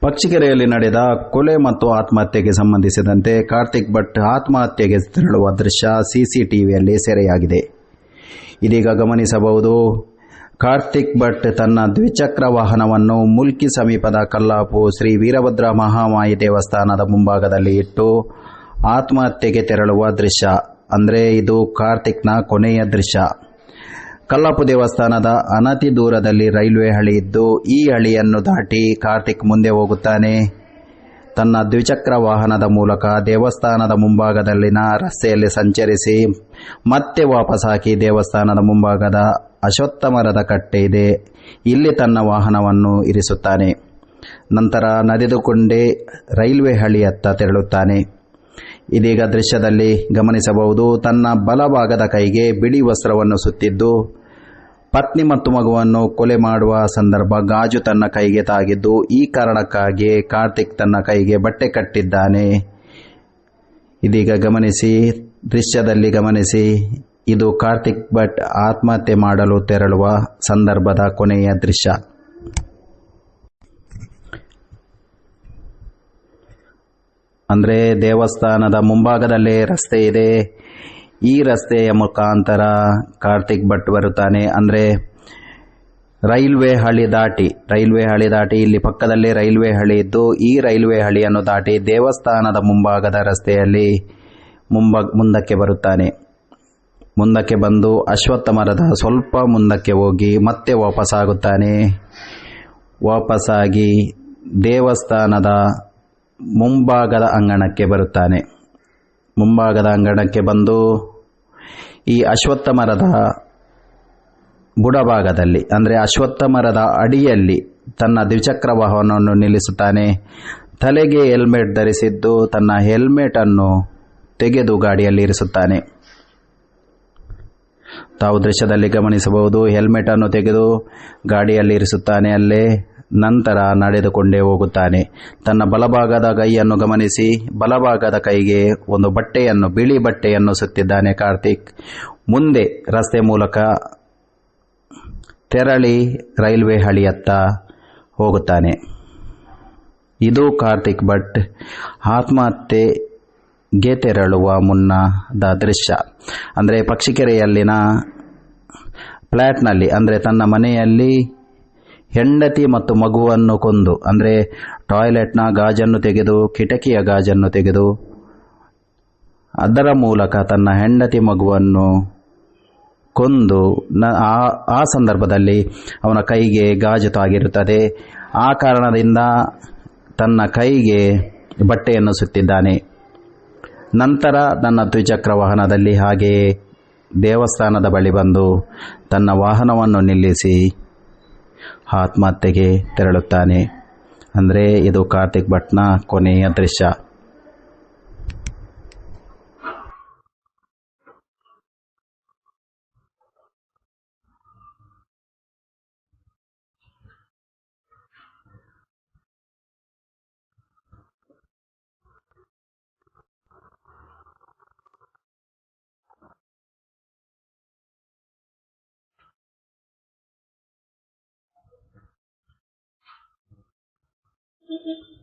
ಪಕ್ಷಿಕೆರೆಯಲ್ಲಿ ನಡೆದ ಕೊಲೆ ಮತ್ತು ಆತ್ಮಹತ್ಯೆಗೆ ಸಂಬಂಧಿಸಿದಂತೆ ಕಾರ್ತಿಕ್ ಭಟ್ ಆತ್ಮಹತ್ಯೆಗೆ ತೆರಳುವ ದೃಶ್ಯ ಸಿಸಿಟಿವಿಯಲ್ಲಿ ಸೆರೆಯಾಗಿದೆ. ಇದೀಗ ಗಮನಿಸಬಹುದು, ಕಾರ್ತಿಕ್ ಭಟ್ ತನ್ನ ದ್ವಿಚಕ್ರ ವಾಹನವನ್ನು ಮುಲ್ಕಿ ಸಮೀಪದ ಕಲ್ಲಾಪು ಶ್ರೀ ವೀರಭದ್ರ ಮಹಾಮಾಯಿ ದೇವಸ್ಥಾನದ ಮುಂಭಾಗದಲ್ಲಿ ಇಟ್ಟು ಆತ್ಮಹತ್ಯೆಗೆ ತೆರಳುವ ದೃಶ್ಯ. ಅಂದರೆ ಇದು ಕಾರ್ತಿಕ್ನ ಕೊನೆಯ ದೃಶ್ಯ. ಕಲ್ಲಾಪು ದೇವಸ್ಥಾನದ ಅನತಿ ದೂರದಲ್ಲಿ ರೈಲ್ವೆ ಹಳಿ ಇದ್ದು, ಈ ಹಳಿಯನ್ನು ದಾಟಿ ಕಾರ್ತಿಕ್ ಮುಂದೆ ಹೋಗುತ್ತಾನೆ. ತನ್ನ ದ್ವಿಚಕ್ರ ವಾಹನದ ಮೂಲಕ ದೇವಸ್ಥಾನದ ಮುಂಭಾಗದಲ್ಲಿನ ರಸ್ತೆಯಲ್ಲಿ ಸಂಚರಿಸಿ, ಮತ್ತೆ ವಾಪಸ್ ಹಾಕಿ ದೇವಸ್ಥಾನದ ಮುಂಭಾಗದ ಅಶ್ವತ್ಥ ಮರದ ಕಟ್ಟೆ ಇದೆ. ಇಲ್ಲಿ ತನ್ನ ವಾಹನವನ್ನು ಇರಿಸುತ್ತಾನೆ. ನಂತರ ನದಿದುಕೊಂಡೇ ರೈಲ್ವೆ ಹಳಿಯತ್ತ ತೆರಳುತ್ತಾನೆ. ಇದೀಗ ದೃಶ್ಯದಲ್ಲಿ ಗಮನಿಸಬಹುದು, ತನ್ನ ಬಲಭಾಗದ ಕೈಗೆ ಬಿಳಿ ವಸ್ತ್ರವನ್ನು ಸುತ್ತಿದ್ದು ಪತ್ನಿ ಮತ್ತು ಮಗುವನ್ನು ಕೊಲೆ ಮಾಡುವ ಸಂದರ್ಭ ಗಾಜು ತನ್ನ ಕೈಗೆ ತಾಗಿದ್ದು, ಈ ಕಾರಣಕ್ಕಾಗಿ ಕಾರ್ತಿಕ್ ತನ್ನ ಕೈಗೆ ಬಟ್ಟೆ ಕಟ್ಟಿದ್ದಾನೆ. ಇದೀಗ ಗಮನಿಸಿ, ದೃಶ್ಯದಲ್ಲಿ ಗಮನಿಸಿ, ಇದು ಕಾರ್ತಿಕ್ ಭಟ್ ಆತ್ಮಹತ್ಯೆ ಮಾಡಲು ತೆರಳುವ ಸಂದರ್ಭದ ಕೊನೆಯ ದೃಶ್ಯ. ಅಂದರೆ ದೇವಸ್ಥಾನದ ಮುಂಭಾಗದಲ್ಲೇ ರಸ್ತೆ ಇದೆ. ಈ ರಸ್ತೆಯ ಮುಖಾಂತರ ಕಾರ್ತಿಕ್ ಭಟ್ ಬರುತ್ತಾನೆ. ಅಂದರೆ ರೈಲ್ವೆ ಹಳಿ ದಾಟಿ, ರೈಲ್ವೆ ಹಳಿ ದಾಟಿ, ಇಲ್ಲಿ ಪಕ್ಕದಲ್ಲಿ ರೈಲ್ವೆ ಹಳಿ ಇದ್ದು, ಈ ರೈಲ್ವೆ ಹಳಿಯನ್ನು ದಾಟಿ ದೇವಸ್ಥಾನದ ಮುಂಭಾಗದ ರಸ್ತೆಯಲ್ಲಿ ಮುಂಬ, ಮುಂದಕ್ಕೆ ಬರುತ್ತಾನೆ. ಮುಂದಕ್ಕೆ ಬಂದು ಅಶ್ವತ್ಥ ಮರದ ಸ್ವಲ್ಪ ಮುಂದಕ್ಕೆ ಹೋಗಿ ಮತ್ತೆ ವಾಪಸ್ಸಾಗುತ್ತಾನೆ. ವಾಪಸ್ಸಾಗಿ ದೇವಸ್ಥಾನದ ಮುಂಭಾಗದ ಅಂಗಣಕ್ಕೆ ಬರುತ್ತಾನೆ. ಮುಂಭಾಗದ ಅಂಗಣಕ್ಕೆ ಬಂದು ಈ ಅಶ್ವತ್ಥ ಮರದ ಬುಡಭಾಗದಲ್ಲಿ, ಅಂದರೆ ಅಶ್ವತ್ಥ ಮರದ ಅಡಿಯಲ್ಲಿ ತನ್ನ ದ್ವಿಚಕ್ರ ವಾಹನವನ್ನು ನಿಲ್ಲಿಸುತ್ತಾನೆ. ತಲೆಗೆ ಹೆಲ್ಮೆಟ್ ಧರಿಸಿದ್ದು ತನ್ನ ಹೆಲ್ಮೆಟ್ ಅನ್ನು ತೆಗೆದು ಗಾಡಿಯಲ್ಲಿ ಇರಿಸುತ್ತಾನೆ. ತಾವು ದೃಶ್ಯದಲ್ಲಿ ಗಮನಿಸಬಹುದು ಹೆಲ್ಮೆಟ್ ಅನ್ನು ತೆಗೆದು ಗಾಡಿಯಲ್ಲಿ ಇರಿಸುತ್ತಾನೆ. ಅಲ್ಲೇ ನಂತರ ನಡೆದುಕೊಂಡೇ ಹೋಗುತ್ತಾನೆ. ತನ್ನ ಬಲಭಾಗದ ಕೈಯನ್ನು ಗಮನಿಸಿ, ಬಲಭಾಗದ ಕೈಗೆ ಒಂದು ಬಟ್ಟೆಯನ್ನು, ಬಿಳಿ ಬಟ್ಟೆಯನ್ನು ಸುತ್ತಿದ್ದಾನೆ ಕಾರ್ತಿಕ್. ಮುಂದೆ ರಸ್ತೆ ಮೂಲಕ ತೆರಳಿ ರೈಲ್ವೆ ಹಳಿಯತ್ತ ಹೋಗುತ್ತಾನೆ. ಇದು ಕಾರ್ತಿಕ್ ಭಟ್ ಆತ್ಮಹತ್ಯೆಗೆ ತೆರಳುವ ಮುನ್ನದ ದೃಶ್ಯ. ಅಂದರೆ ಪಕ್ಷಿಕೆರೆಯಲ್ಲಿನ ಫ್ಲ್ಯಾಟ್ನಲ್ಲಿ ಅಂದರೆ ತನ್ನ ಮನೆಯಲ್ಲಿ ಹೆಂಡತಿ ಮತ್ತು ಮಗುವನ್ನು ಕೊಂದು, ಅಂದರೆ ಟಾಯ್ಲೆಟ್ನ ಗಾಜನ್ನು ತೆಗೆದು, ಕಿಟಕಿಯ ಗಾಜನ್ನು ತೆಗೆದು, ಅದರ ಮೂಲಕ ತನ್ನ ಹೆಂಡತಿ ಮಗುವನ್ನು ಕೊಂದು, ನ, ಆ- ಸಂದರ್ಭದಲ್ಲಿ ಅವನ ಕೈಗೆ ಗಾಜು ತಾಗಿರುತ್ತದೆ. ಆ ಕಾರಣದಿಂದ ತನ್ನ ಕೈಗೆ ಬಟ್ಟೆಯನ್ನು ಸುತ್ತಿದ್ದಾನೆ. ನಂತರ ತನ್ನ ದ್ವಿಚಕ್ರ ವಾಹನದಲ್ಲಿ ಹಾಗೆಯೇ ದೇವಸ್ಥಾನದ ಬಳಿ ಬಂದು ತನ್ನ ವಾಹನವನ್ನು ನಿಲ್ಲಿಸಿ ಆತ್ಮಹತ್ಯೆಗೆ ತೆರಳುತ್ತಾನೆ. ಅಂದರೆ ಇದು ಕಾರ್ತಿಕ್ ಭಟ್ನ ಕೊನೆಯ ದೃಶ್ಯ. Mm-hmm.